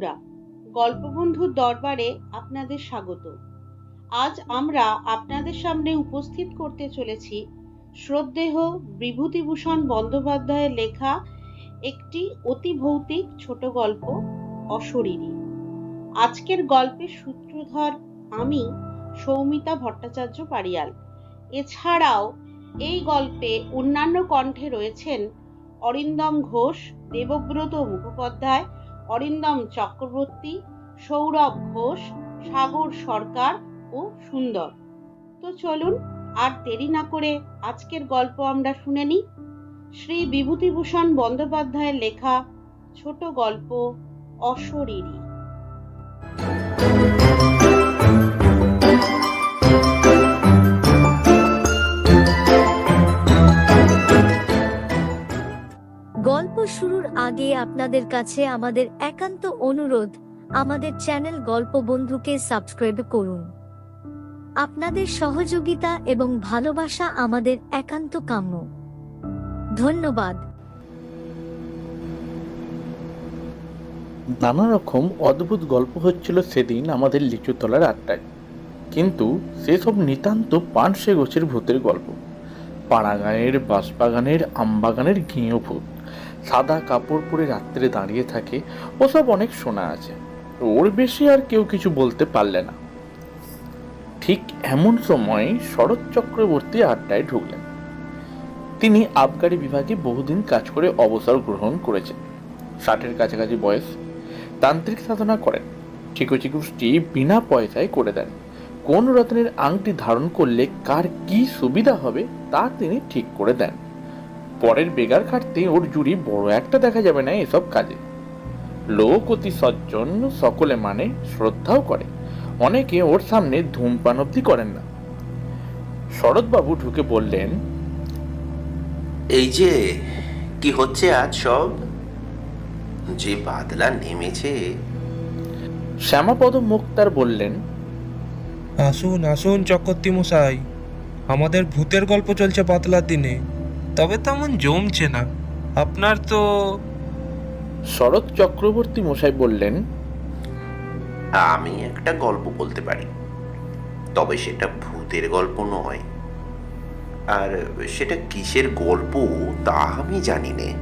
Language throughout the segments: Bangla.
বন্ধুরা, গল্পবন্ধুর দরবারে আপনাদের স্বাগত। আজ আমরা আপনাদের সামনে উপস্থিত করতে চলেছি শ্রদ্ধেহ বিভূতিভূষণ বন্দ্যোপাধ্যায়ের লেখা একটি অতি ভৌতিক ছোট গল্প, অশরীরী। আজকের গল্পের সূত্রধর আমি সৌমিতা ভট্টাচার্য পারিয়াল। এছাড়াও এই গল্পে অন্যান্য কণ্ঠে রয়েছেন অরিন্দম ঘোষ, দেবব্রত মুখোপাধ্যায় অরিন্দম চক্রবর্তী, সৌরভ ঘোষ, সাগর সরকার ও সুন্দর। তো চলুন আর দেরি না করে আজকের গল্প আমরা শুনে নিই। শ্রী বিভূতিভূষণ বন্দ্যোপাধ্যায়ের লেখা ছোট গল্প অশরীরী। শুরুর আগে আপনাদের কাছে আমাদের একান্ত অনুরোধ, আমাদের চ্যানেল গল্প বন্ধুকে সাবস্ক্রাইব করুন। আপনাদের সহযোগিতা এবং ভালোবাসা আমাদের একান্ত কাম্য। ধন্যবাদ। নানা রকম অদ্ভুত গল্প হচ্ছিল সেদিন আমাদের লিচুতলার আড্ডায়। কিন্তু সেসব নিতান্ত পানসে গোছের ভূতের গল্প। পাড়াগাঁয়ের বাঁশবাগানের, আমবাগানের ঘিঁয়ো ভূত। সাদা কাপড় পরে রাত্রে দাঁড়িয়ে থাকে, ওসব অনেক শোনা আছে। ওর বেশি আর কেউ কিছু বলতে পারলে না। ঠিক এমন সময় শরৎ চক্রবর্তী আড্ডায় ঢুকলেন। তিনি আবগারি বিভাগে বহুদিন কাজ করে অবসর গ্রহণ করেছেন। ষাটের কাছাকাছি বয়স। তান্ত্রিক সাধনা করেন। চিকু চিকুষ্টি বিনা পয়সায় করে দেন। কোন রত্নের আংটি ধারণ করলে কার কি সুবিধা হবে, তা তিনি ঠিক করে দেন। পরের বেগার খাটতে ওর জুড়ি বড় একটা দেখা যাবে না এসব কাজে। লোক অতি সজ্জন সকলে মানে শ্রদ্ধাও করে। অনেকে ওর সামনে ধূমপান অব্দি করেন না। শরৎবাবু ঢুকে বললেন এই যে কি হচ্ছে আজ সব? যে বাদলা নেমেছে। শ্যামাপদ মুক্তার বললেন আসুন আসুন চক্রবর্তী মশাই। আমাদের ভূতের গল্প চলছে পাতলার দিনে। তবে তেমন জমছে না। আপনার তো শরৎ চক্রবর্তী মশাই বললেন আমি একটা গল্প বলতে পারি। তবে সেটা ভূতের গল্প নয়। আর সেটা কিসের গল্প তা আমি জানি নে।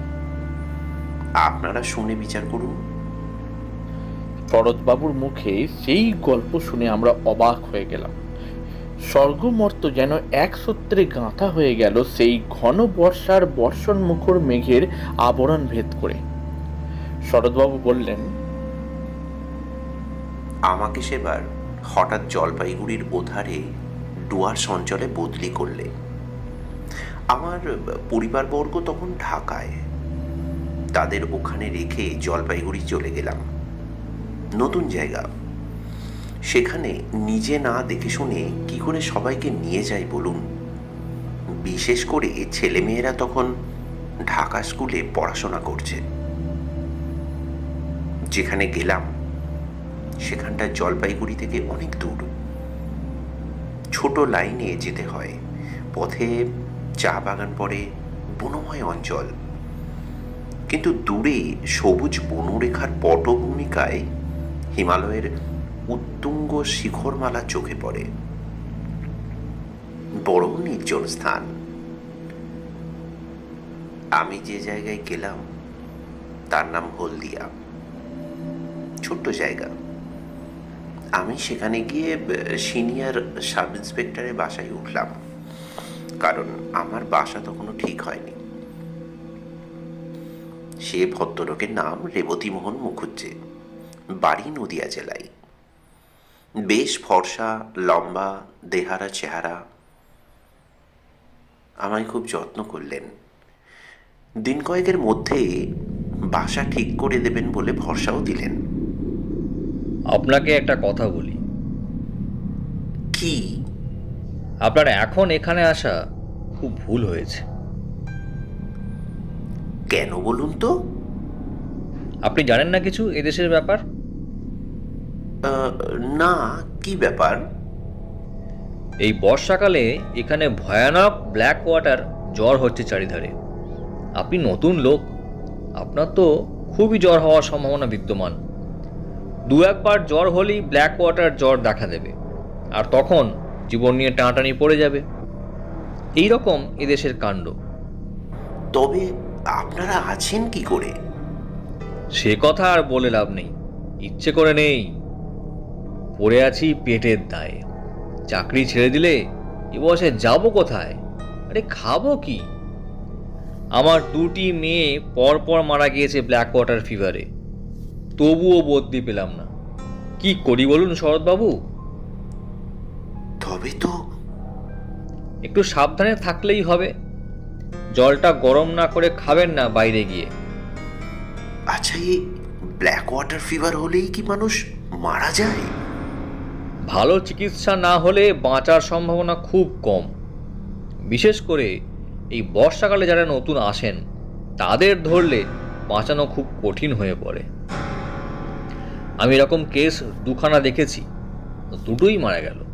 আপনারা শুনে বিচার করুন। শরৎবাবুর মুখে সেই গল্প শুনে আমরা অবাক হয়ে গেলাম। স্বর্গমর্ত যেন এক সূত্রে গাঁথা হয়ে গেল সেই ঘন বর্ষার বর্ষণ মুখর মেঘের আবরণ ভেদ করে। শরৎবাবু বললেন, আমাকে সেবার হঠাৎ জলপাইগুড়ির ওধারে ডুয়ার সঞ্চলে বদলি করলে। আমার পরিবারবর্গ তখন ঢাকায়। তাদের ওখানে রেখে জলপাইগুড়ি চলে গেলাম। নতুন জায়গা। সেখানে নিজে না দেখে শুনে কি করে সবাইকে নিয়ে যাই বলুন? বিশেষ করে ছেলেমেয়েরা তখন ঢাকা স্কুলে পড়াশোনা করছে। যেখানে গেলাম সেখানটা জলপাইগুড়ি থেকে অনেক দূর। ছোট লাইনে যেতে হয়। পথে চা বাগান পড়ে, বনময় অঞ্চল। কিন্তু দূরে সবুজ বনরেখার পটভূমিকায় হিমালয়ের উত্তুঙ্গ শিখরমালা চোখে পড়ে। বড় নির্জন স্থান। আমি যে জায়গায় গেলাম, তার নাম হলদিয়া। ছোট্ট জায়গা। আমি সেখানে গিয়ে সিনিয়র সাব ইন্সপেক্টরের বাসায় উঠলাম। কারণ আমার বাসা তখনও ঠিক হয়নি। সে ভদ্রলোকের নাম রেবতী মোহন মুখুজ্জে, বাড়ি নদিয়া জেলায়। বেশ ফর্সা লম্বা দেহারা চেহারা। আমায় খুব যত্ন করলেন। দিন কয়েকের মধ্যে বাসা ঠিক করে দেবেন বলে ভরসাও দিলেন। আপনাকে একটা কথা বলি। কি? আপনার এখন এখানে আসা খুব ভুল হয়েছে। কেন বলুন তো? আপনি জানেন না কিছু এদেশের ব্যাপার? না কি ব্যাপার? এই বর্ষাকালে এখানে ভয়ানক ব্ল্যাক ওয়াটার জ্বর হচ্ছে চারিধারে। আপনি নতুন লোক আপনার তো খুবই জ্বর হওয়ার সম্ভাবনা বিদ্যমান। দু একবার জ্বর হলেই ব্ল্যাক ওয়াটার জ্বর দেখা দেবে আর তখন জীবন নিয়ে টানাটানি পড়ে যাবে। এই রকম এদেশের কাণ্ড। তবে আপনারা আছেন কি করে? সে কথা আর বলে লাভ নেই। ইচ্ছে করে নেই পড়ে আছি পেটের দায়ে। চাকরি ছেড়ে দিলে এ বয়সে যাব কোথায়? আরে খাব কি? আমার দুটি মেয়ে পর পর মারা গিয়েছে ব্ল্যাক ওয়াটার ফিভারে তবুও বদলি পেলাম না। কি করি বলুন শরৎবাবু? তবে তো একটু সাবধানে থাকলেই হবে। জলটা গরম না করে খাবেন না বাইরে গিয়ে। আচ্ছা এই ব্ল্যাক ওয়াটার ফিভার হলেই কি মানুষ মারা যায়? ভালো চিকিৎসা না হলে বাঁচার সম্ভাবনা খুব কম। বিশেষ করে এই বর্ষাকালে যারা নতুন আসেন, তাদের ধরলে বাঁচানো খুব কঠিন হয়ে পড়ে। আমি এরকম কেস দুখানা দেখেছি, দুটোই মারা গেল।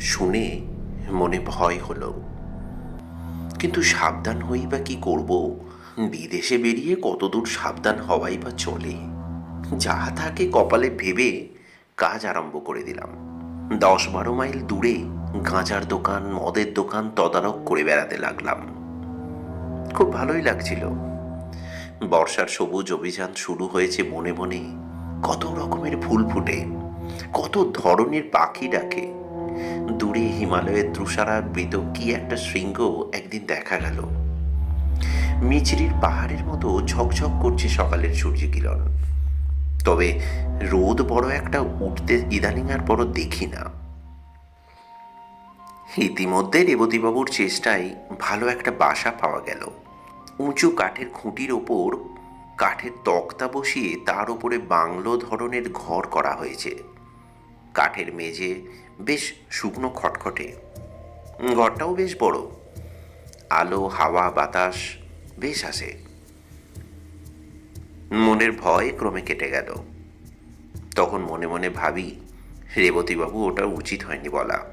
শুনে মনে ভয় হলো। কিন্তু সাবধান হই বা কি করব? বিদেশে বেরিয়ে কতদূর সাবধান হওয়াই বা চলে? যা থাকে কপালে ভেবে কাজ আরম্ভ করে দিলাম। দশ বারো মাইল দূরে গাঁজার দোকান, মদের দোকান তদারক করে বেড়াতে লাগলাম। খুব ভালোই লাগছিল। বর্ষার সবুজ অভিযান শুরু হয়েছে মনে মনে। কত রকমের ফুল ফুটে, কত ধরনের পাখি ডাকে। দূরে হিমালয়ের তুষারাবৃত কি একটা শৃঙ্গ একদিন দেখা গেল। মিচরির পাহাড়ের মতো ঝকঝক করছে সকালের সূর্যকিরণ। তবে রোদ বড় একটা উঠতে ইদানিং আর বড় দেখি না। ইতিমধ্যে রেবতীবাবুর চেষ্টায় ভালো একটা বাসা পাওয়া গেল। উঁচু কাঠের খুঁটির ওপর কাঠের তক্তা বসিয়ে তার উপরে বাংলো ধরনের ঘর করা হয়েছে। কাঠের মেঝে বেশ শুকনো খটখটে। ঘরটাও বেশ বড়। আলো, হাওয়া, বাতাস বেশ আসে মনের ভয় ক্রমে কেটে গেল। তখন মনে মনে ভাবি, রেবতীবাবু, ওটা উচিত হয়নি বলা।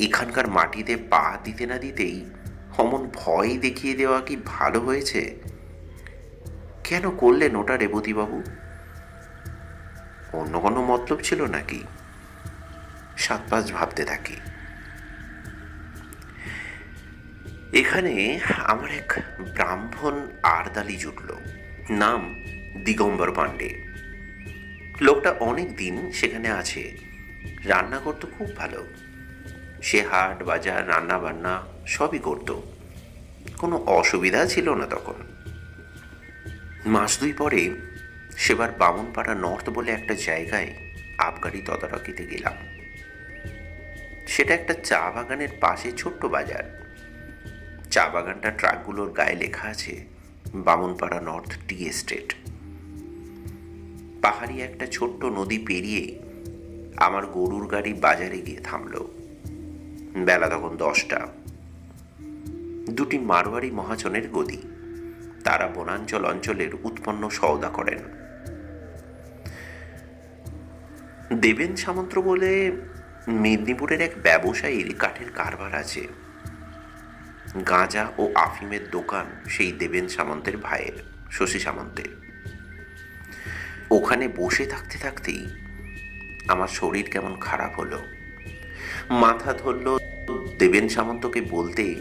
এখানকার মাটিতে পা দিতে না দিতেই অমন ভয় দেখিয়ে দেওয়া কি ভালো হয়েছে? কেন করলেন ওটা রেবতীবাবু? অন্য কোনো মতলব ছিল নাকি? সাত পাঁচ ভাবতে থাকি। এখানে আমার এক ব্রাহ্মণ আরদালি জুটল। নাম দিগম্বর পাণ্ডে। লোকটা অনেক দিন সেখানে আছে। রান্না করতো খুব ভালো। সে হাট, বাজার রান্না বান্না সবই করত। কোনো অসুবিধা ছিল না তখন। মাস দুই পরে সেবার বামনপাড়া নর্থ বলে একটা জায়গায় আবগারি তদারকিতে গেলাম। সেটা একটা চা বাগানের পাশে ছোট্ট বাজার। চা বাগানটা ট্রাকগুলোর গায়ে লেখা আছে, বামনপাড়া নর্থ টি এস্টেট। পাহাড়ি একটা ছোট্ট নদী পেরিয়ে আমার গরুর গাড়ি বাজারে গিয়ে থামল। বেলা তখন দশটা। দুটি মারোয়ারি মহাজনের গদি। তারা বনাঞ্চল অঞ্চলের উৎপন্ন সওদা করেন। দেবেন সামন্ত বলে মেদিনীপুরের এক ব্যবসায়ীর কাঠের কারবার আছে। গাঁজা ও আফিমের দোকান সেই দেবেন সামন্তের ভাইয়ের, শশী সামন্তের। ওখানে বসে থাকতে থাকতেই আমার শরীর কেমন খারাপ হলো। মাথা ধরল দেবেন সামন্তকে বলতে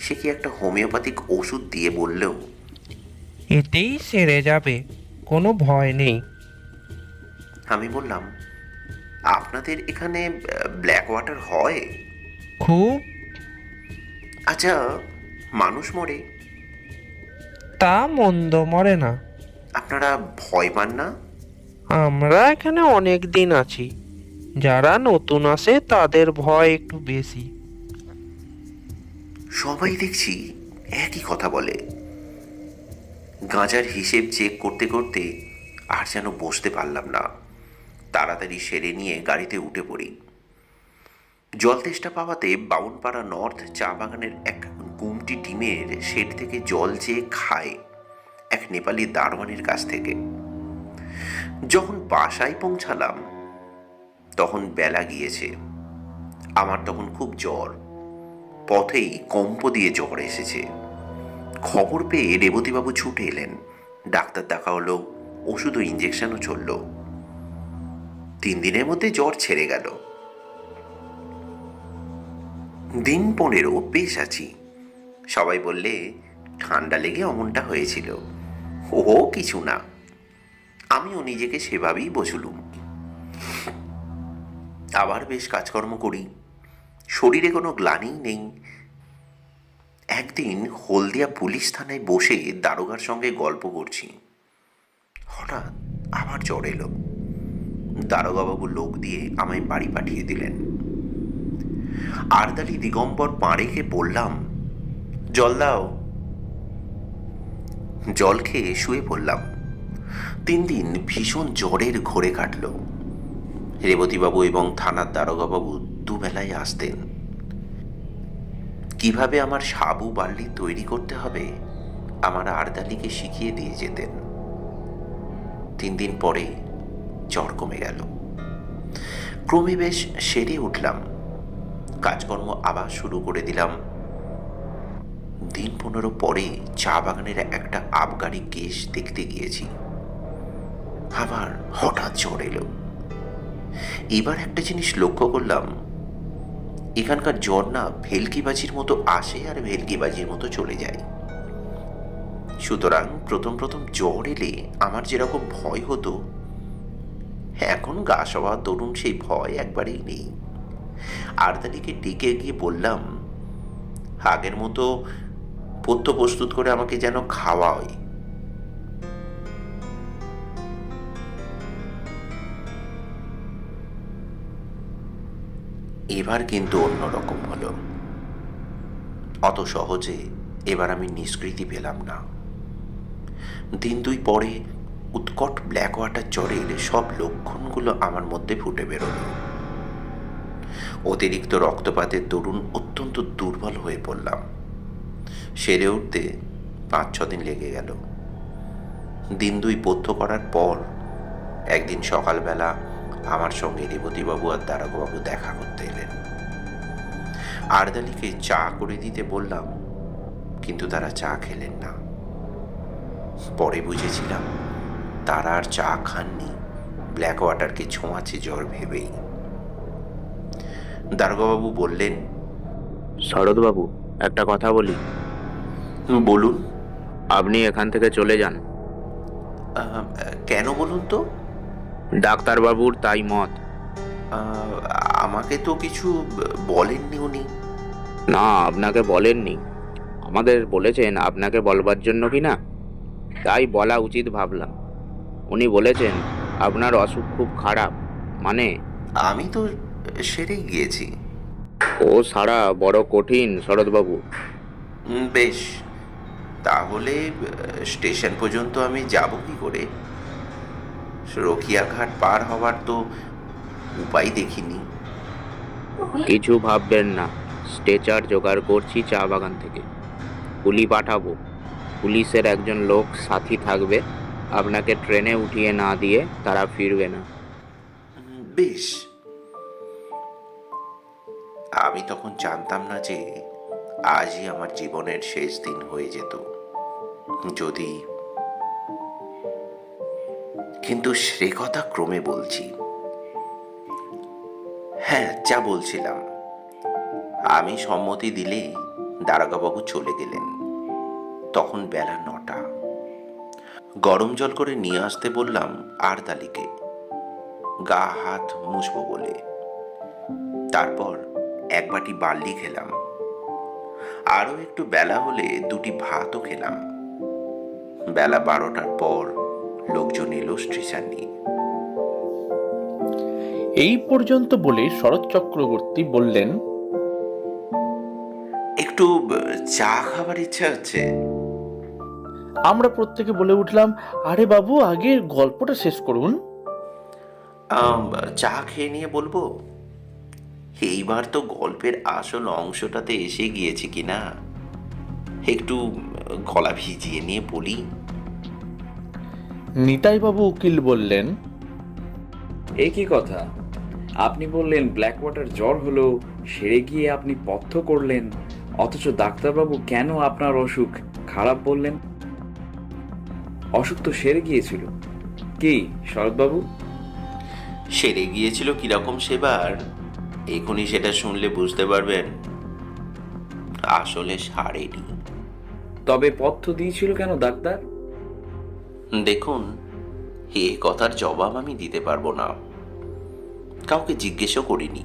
সে কি একটা হোমিওপ্যাথিক ওষুধ দিয়ে বললেও এতেই সেরে যাবে কোনো ভয় নেই। আমি বললাম আপনাদের এখানে ব্ল্যাক ওয়াটার হয়? খুব। আচ্ছা মানুষ মরে? তা মন্দ মরে না। আপনারা ভয় পান না? আমরা এখানে অনেক দিন আছি। যারা নতুন আসে তাদের ভয় একটু বেশি। সবাই দেখছি একই কথা বলে। গাঁজার হিসেব চেক করতে করতে আর যেন বসতে পারলাম না। তাড়াতাড়ি সেরে নিয়ে গাড়িতে উঠে পড়ি। জল তেষ্টা পাওয়াতে বাউনপাড়া নর্থ চা বাগানের এক গুমটি ডিমের শেড থেকে জল চেয়ে খায় এক নেপালি দারোয়ানের কাছ থেকে। যখন বাসায় পৌঁছালাম, তখন বেলা গিয়েছে। আমার তখন খুব জ্বর। পথেই কম্প দিয়ে জ্বর এসেছে। খবর পেয়ে রেবতীবাবু ছুটে এলেন। ডাক্তার দেখা হলো ওষুধ ও ইঞ্জেকশনও চলল। তিন দিনের মধ্যে জ্বর ছেড়ে গেল। দিন পনেরো, বেশ আছি। সবাই বললে, ঠান্ডা লেগে অমনটা হয়েছিল। ও কিছু না। আমিও নিজেকে সেভাবেই বসলুম। আবার বেশ কাজকর্ম করি। শরীরে কোনো গ্লানি নেই। একদিন হলদিয়া পুলিশ থানায় বসে দারোগার সঙ্গে গল্প করছি। হঠাৎ আবার জ্বর এলো। দারোগাবাবু লোক দিয়ে আমায় বাড়ি পাঠিয়ে দিলেন। আরদালি দিগম্বর পাড়েকে বললাম, জল দাও। জল খেয়ে শুয়ে পড়লাম। তিন দিন ভীষণ জ্বরের ঘোরে কাটল। রেবতীবাবু এবং থানার দারোগাবাবু দুবেলায় আসতেন। কীভাবে আমার সাবু বার্লি তৈরি করতে হবে, আমার আরদালিকে শিখিয়ে দিয়ে যেতেন। তিন দিন পরে জ্বর কমে গেল। ক্রমে বেশ সেরে উঠলাম। কাজকর্ম আবার শুরু করে দিলাম। দিন পনেরো পরে চা বাগানের একটা আবগারি কেস দেখতে গিয়েছি। আবার হঠাৎ জ্বর এলো। এবার একটা জিনিস লক্ষ্য করলাম। এখানকার জ্বর না ভেলকিবাজির মতো আসে আর ভেলকিবাজির মতো চলে যায়। সুতরাং প্রথম প্রথম জ্বর এলে আমার যেরকম ভয় হতো, এখন গা সওয়া তরুণ সেই ভয় একবারেই নেই। আরদালিকে ডেকে গিয়ে বললাম, আগের মতো পথ্য প্রস্তুত করে আমাকে যেন খাওয়ায় এবার কিন্তু অন্যরকম হলো। অত সহজে এবার আমি নিষ্কৃতি পেলাম না। দিন দুই পরে উৎকট ব্ল্যাক ওয়াটার জ্বরের সব লক্ষণগুলো আমার মধ্যে ফুটে বেরোলো। অতিরিক্ত রক্তপাতের দরুন অত্যন্ত দুর্বল হয়ে পড়লাম। সেরে উঠতে পাঁচ ছ দিন লেগে গেল। দিন দুই পথ্য করার পর একদিন সকালবেলা আমার সঙ্গে রেবতীবাবু আর দারোগাবু দেখা করতে এলেন। আরদালিকে চা করে দিতে বললাম, কিন্তু তারা চা খেলেন না। পরে বুঝেছিলাম, তারা আর চা খাননি ব্ল্যাক ওয়াটারকে ছোঁয়াচে জ্বর ভেবেই। দারোগাবাবু বললেন, শরৎবাবু, একটা কথা বলি। বলুন। আপনি এখান থেকে চলে যান। কেন বলুন তো? ডাক্তারবাবুর তাই মত। আমাকে তো কিছু বলেননি উনি। না আপনাকে বলেননি। আমাদের বলেছেন আপনাকে বলবার জন্য কি না? তাই বলা উচিত ভাবলাম। উনি বলেছেন আপনার অসুখ খুব খারাপ। মানে? আমি তো সেরেই গিয়েছি। ও সারা বড় কঠিন শরৎবাবু। বেশ। তাহলে স্টেশন পর্যন্ত আমি যাব কি করে? রকিয়াঘাট পার হওয়ার তো উপায় দেখিনি। কিছু ভাববেন না স্ট্রেচার জোগাড় করছি চা বাগান থেকে। পুলি পাঠাবো। পুলিশের একজন লোক সাথী থাকবে আপনাকে ট্রেনে উঠিয়ে না দিয়ে তারা ফিরবে না। বেশ। আমি তখন জানতাম না যে আজই আমার জীবনের শেষ দিন হয়ে যেত। যদি। কিন্তু সে কথা ক্রমে বলছি। হ্যাঁ যা বলছিলাম। আমি সম্মতি দিলেই দারোগাবাবু চলে গেলেন। তখন বেলা নটা। গরম জল করে নিয়ে আসতে বললাম আরদালিকে। গা হাত মুছবো বলে। তারপর এক বাটি বার্লি খেলাম। আরও একটু বেলা হলে দুটি ভাতও খেলাম। বেলা বারোটার পর লোকজন এলো স্ট্রেচার নিয়ে। এই পর্যন্ত বলে শরৎ চক্রবর্তী বললেন একটু চা খাবার ইচ্ছা হচ্ছে আমরা প্রত্যেকে বলে উঠলাম আরে বাবু আগে গল্পটা শেষ করুন। চা খেয়ে নিয়ে বলব এইবার তো গল্পের আসল অংশটাতে এসে গিয়েছে কি না একটু গলা ভিজিয়ে নিয়ে বলি। নিতাইবাবু উকিল বললেন এ কি কথা। আপনি বললেন ব্ল্যাক ওয়াটার জ্বর হলো সেরে গিয়ে আপনি পথ্য করলেন অথচ ডাক্তারবাবু কেন আপনার অসুখ খারাপ বললেন? অসুখ তো সেরে গিয়েছিল। কি শরৎবাবু? সেরে গিয়েছিল কীরকম সেবার? এখনই সেটা শুনলে বুঝতে পারবেন। আসলে সারেনি। তবে পথ্য দিয়েছিল কেন ডাক্তার? দেখুন এ কথার জবাব আমি দিতে পারব না। কাউকে জিজ্ঞেসও করিনি।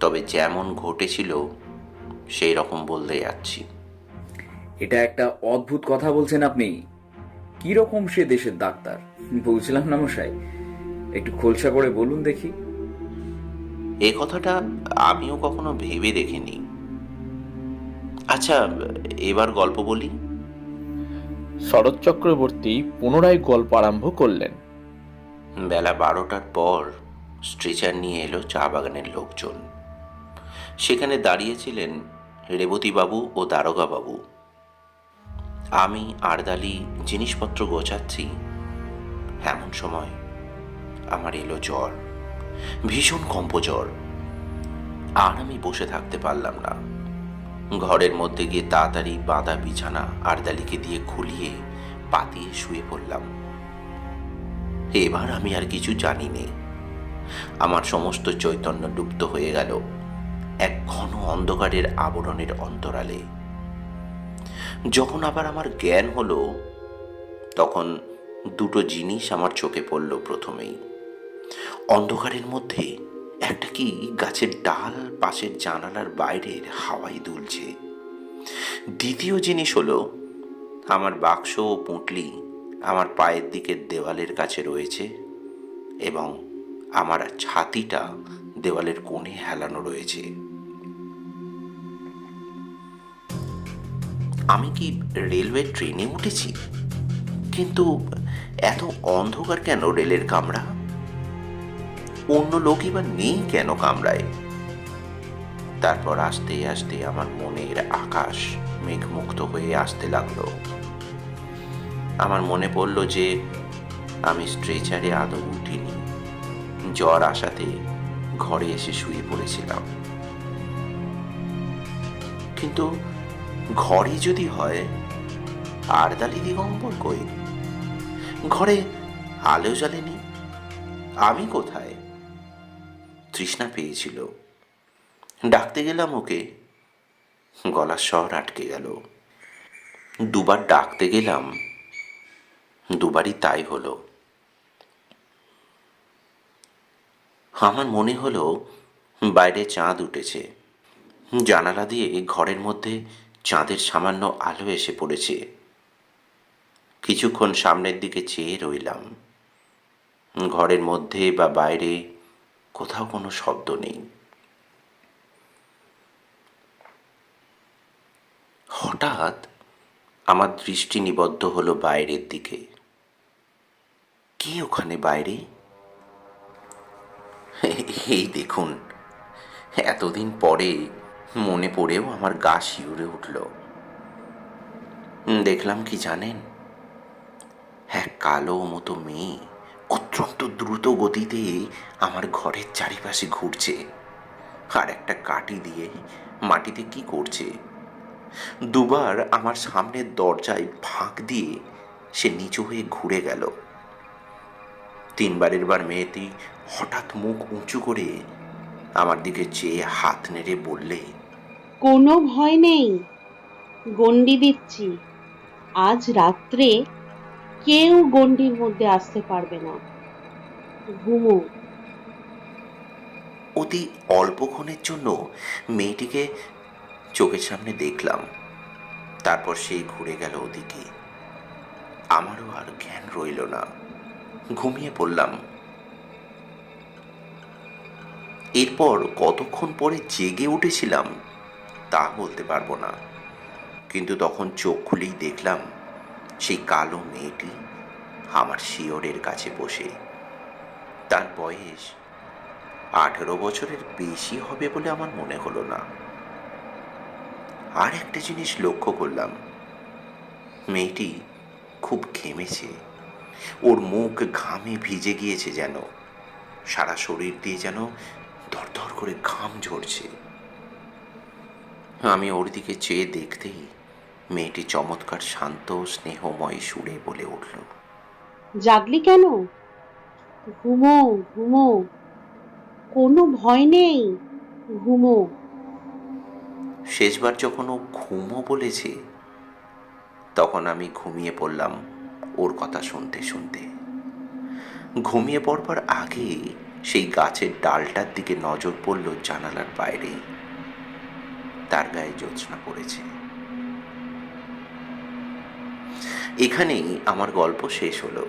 তবে যেমন ঘটেছিল সেই রকম বলতে যাচ্ছি। এটা একটা অদ্ভুত কথা বলছেন আপনি। কি রকম সে দেশের ডাক্তার? বলছিলাম না মশাই একটু খোলসা করে বলুন দেখি। এ কথাটা আমিও কখনো ভেবে দেখিনি। আচ্ছা এবার গল্প বলি। শরৎ চক্রবর্তী পুনরায় গল্প আরম্ভ করলেন। বেলা বারোটার পর স্ট্রেচার নিয়ে এলো চা বাগানের লোকজন। সেখানে দাঁড়িয়েছিলেন রেবতীবাবু ও দারোগাবাবু। আমি, আরদালি জিনিসপত্র গোছাচ্ছি। এমন সময় আমার এলো জ্বর, ভীষণ কম্প জ্বর আর আমি বসে থাকতে পারলাম না। ঘরের মধ্যে গিয়ে তাড়াতাড়ি বাঁধা বিছানা আরদালিকে দিয়ে খুলিয়ে পাতিয়ে শুয়ে পড়লাম। এবার আমি আর কিছু জানি নে। আমার সমস্ত চৈতন্য ডুপ্ত হয়ে গেল এক ঘন অন্ধকারের আবরণের অন্তরালে। যখন আবার আমার জ্ঞান হলো, তখন দুটো জিনিস আমার চোখে পড়ল প্রথমেই। অন্ধকারের মধ্যে একটা কি গাছের ডাল পাশের জানালার বাইরের হাওয়াই দুলছে। দ্বিতীয় জিনিস হলো, আমার বাক্স ও পুঁটলি আমার পায়ের দিকের দেওয়ালের কাছে রয়েছে এবং আমার ছাতিটা দেওয়ালের কোণে হেলানো রয়েছে। আমি কি রেলওয়ে ট্রেনে উঠেছি? কিন্তু এত অন্ধকার কেন রেলের কামরা? অন্য লোকই বা নেই কেন কামরায়? তারপর আস্তে আস্তে আমার মনের আকাশ মেঘমুক্ত হয়ে আসতে লাগল। আমার মনে পড়ল যে আমি স্ট্রেচারে আদৌ উঠিনি। জ্বর আসাতে ঘরে এসে শুয়ে পড়েছিলাম। কিন্তু ঘরে যদি হয় আরদালি দিগম্বর কই? ঘরে আলো জ্বালেনি? আমি কোথায়? তৃষ্ণা পেয়েছিল। ডাকতে গেলাম ওকে। গলার স্বর আটকে গেল। দুবার ডাকতে গেলাম। দুবারই তাই হলো। আমার মনে হলো বাইরে চাঁদ উঠেছে। জানালা দিয়ে ঘরের মধ্যে চাঁদের সামান্য আলো এসে পড়েছে। কিছুক্ষণ সামনের দিকে চেয়ে রইলাম। ঘরের মধ্যে বা বাইরে কোথাও কোনো শব্দ নেই। হঠাৎ আমার দৃষ্টি নিবদ্ধ হলো বাইরের দিকে। কে ওখানে বাইরে? এই দেখুন, এতদিন পরে মনে পড়েও আমার গা শিউরে উঠল। দেখলাম কি জানেন, এক কালো মতো মেয়ে গতিতে আমার ঘরের চারিপাশে ঘুরছে। আর একটা কাটি দিয়ে মাটিতে কি করছে? দুবার আমার সামনের দরজায় ফাঁক দিয়ে সে নিচু হয়ে ঘুরে গেল। তিনবারের বার মেয়েটি হঠাৎ মুখ উঁচু করে আমার দিকে চেয়ে হাত নেড়ে বললে, কোনো ভয় নেই গন্ডি দিচ্ছি। আজ রাত্রে কেউ গন্ডির মধ্যে আসতে পারবে না। ঘুমো। অতি অল্পক্ষণের জন্য মেয়েটিকে চোখের সামনে দেখলাম। তারপর সেই ঘুরে গেল ওদিকে। আমারও আর জ্ঞান রইল না। ঘুমিয়ে পড়লাম। এরপর কতক্ষণ পরে জেগে উঠেছিলাম তা বলতে পারব না। কিন্তু তখন চোখ খুলেই দেখলাম, সেই কালো মেয়েটি আমার শিয়রের কাছে বসে। তার বয়স আঠেরো বছরের বেশি হবে বলে আমার মনে হলো না। আর একটা জিনিস লক্ষ্য করলাম। মেয়েটি খুব ঘেমেছে। ওর মুখ ঘামে ভিজে গিয়েছে যেন। সারা শরীর দিয়ে যেন ধরধর করে ঘাম ঝরছে। আমি ওর দিকে চেয়ে দেখতেই মেয়েটি চমৎকার শান্ত, স্নেহময় সুরে বলে উঠল। জাগলি কেন? ঘুমো ঘুমো। কোনো ভয় নেই, ঘুমো। শেষবার যখন ও ঘুমো বলেছে, তখন আমি ঘুমিয়ে পড়লাম ওর কথা শুনতে শুনতে। ঘুমিয়ে পড়বার আগে সেই গাছের ডালটার দিকে নজর পড়ল জানালার বাইরে। তার গায়ে জ্যোৎস্না পড়েছে। এখানেই আমার গল্প শেষ হলো।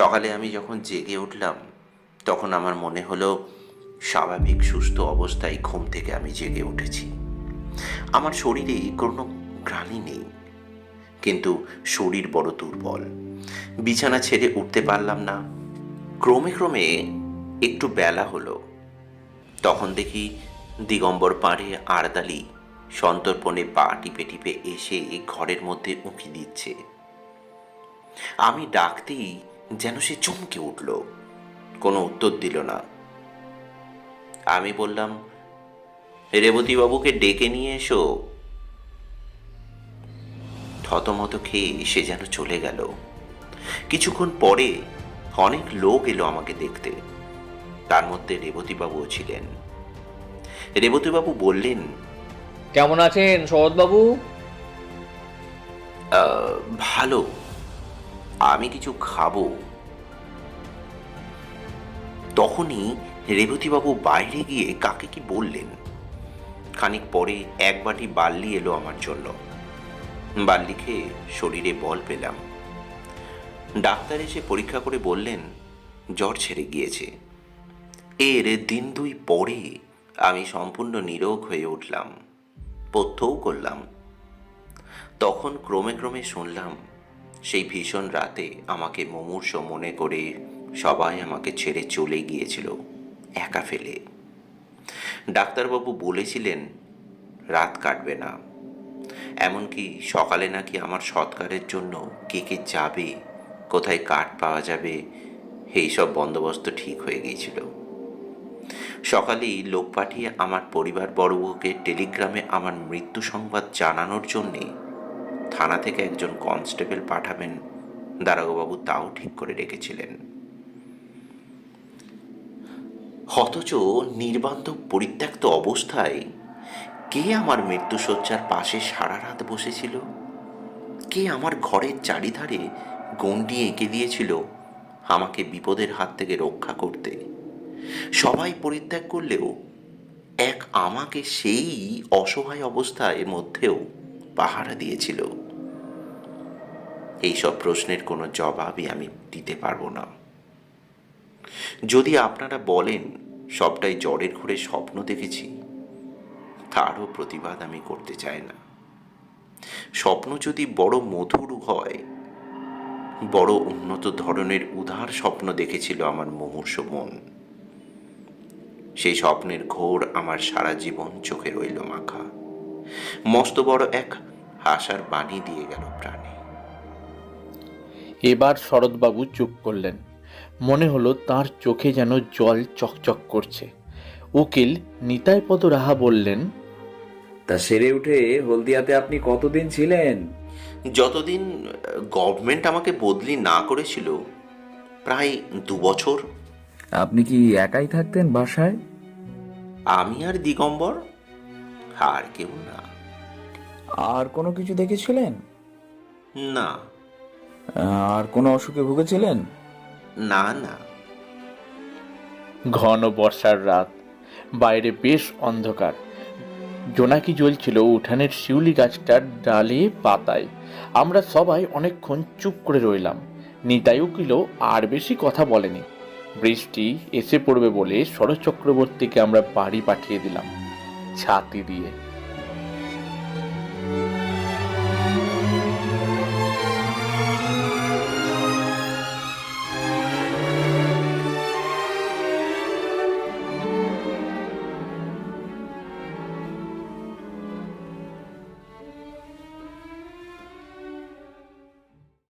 সকালে আমি যখন জেগে উঠলাম, তখন আমার মনে হলো স্বাভাবিক সুস্থ অবস্থায় ঘুম থেকে আমি জেগে উঠেছি। আমার শরীরে কোনো গ্রানি নেই, কিন্তু শরীর বড় দুর্বল। বিছানা ছেড়ে উঠতে পারলাম না। ক্রমে ক্রমে একটু বেলা হলো। তখন দেখি দিগম্বর পাড়ে আড়দালি সন্তর্পণে পা টিপে টিপে এসে ঘরের মধ্যে উঁকি দিচ্ছে। আমি ডাকতেই যেন সে চমকে উঠল। কোনো উত্তর দিল না। আমি বললাম রেবতীবাবুকে ডেকে নিয়ে এসো। থতমত খেয়ে সে যেন চলে গেল। কিছুক্ষণ পরে অনেক লোক এলো আমাকে দেখতে। তার মধ্যে রেবতীবাবুও ছিলেন। রেবতীবাবু বললেন কেমন আছেন শরৎবাবু ভালো। আমি কিছু খাব। তখনই রেবতীবাবু বাইরে গিয়ে কাকে কি বললেন? খানিক পরে এক বাটি বাল্লি এলো আমার জন্য। বাল্লি খেয়ে শরীরে বল পেলাম। ডাক্তার এসে পরীক্ষা করে বললেন, জ্বর ছেড়ে গিয়েছে। এর দিন দুই পরে আমি সম্পূর্ণ নিরোগ হয়ে উঠলাম, পথ্যও করলাম। তখন ক্রমে ক্রমে শুনলাম সেই ভীষণ রাতে আমাকে মুমূর্ষ মনে করে সবাই আমাকে ছেড়ে চলে গিয়েছিল, একা ফেলে। ডাক্তারবাবু বলেছিলেন, রাত কাটবে না। এমনকি সকালে নাকি আমার সৎকারের জন্য কে কে যাবে, কোথায় কাঠ পাওয়া যাবে, এই সব বন্দোবস্ত ঠিক হয়ে গিয়েছিল। সকালেই লোক পাঠিয়ে আমার পরিবার বড়বউকে টেলিগ্রামে আমার মৃত্যু সংবাদ জানানোর জন্যে থানা থেকে একজন কনস্টেবল পাঠাবেন দারোগাবাবু তাও ঠিক করে রেখেছিলেন। অথচ নির্বান্ধব পরিত্যক্ত অবস্থায় কে আমার মৃত্যুশয্যার পাশে সারা রাত বসেছিল? কে আমার ঘরের চারিধারে গণ্ডি এঁকে দিয়েছিল আমাকে বিপদের হাত থেকে রক্ষা করতে? সবাই পরিত্যাগ করলেও এক আমাকে সেই অসহায় অবস্থার মধ্যেও পাহারা দিয়েছিল। এইসব প্রশ্নের কোনো জবাবই আমি দিতে পারব না। যদি আপনারা বলেন, সবটাই জ্বরের ঘুরে স্বপ্ন দেখেছি, তারও প্রতিবাদ আমি করতে চাই না। স্বপ্ন যদি বড় মধুর হয়, বড় উন্নত ধরনের উদার স্বপ্ন দেখেছিল আমার মুমূর্ষ মন। সেই স্বপ্নের ঘোর আমার সারা জীবন চোখে রইল মাখা। মস্ত বড় এক আশার বাণী দিয়ে গেল প্রাণে। এবার শরৎবাবু চুপ করলেন। মনে হলো তার চোখে যেন জল চকচক করছে। উকিল নিতাইপদ রাহা বললেন তা সেরে উঠে হলদিয়াতে আপনি কতদিন ছিলেন? যতদিন গভর্নমেন্ট আমাকে বদলি না করেছিল প্রায় দু বছর। আপনি কি একাই থাকতেন বাসায়? আমি আর দিগম্বর আর কেউ না। আর কোনো কিছু দেখেছিলেন? না। আর কোনো অসুখে ভুগেছিলেন? না না। ঘন বর্ষার রাত বাইরে বেশ অন্ধকার। জোনাকি জ্বলছিল উঠানের শিউলি গাছটার ডালে পাতায়। আমরা সবাই অনেকক্ষণ চুপ করে রইলাম। নিতাই উকিলও আর বেশি কথা বলেনি। বৃষ্টি এসে পড়বে বলে শরৎ চক্রবর্তীকে আমরা বাড়ি পাঠিয়ে দিলাম। छाती दिए। है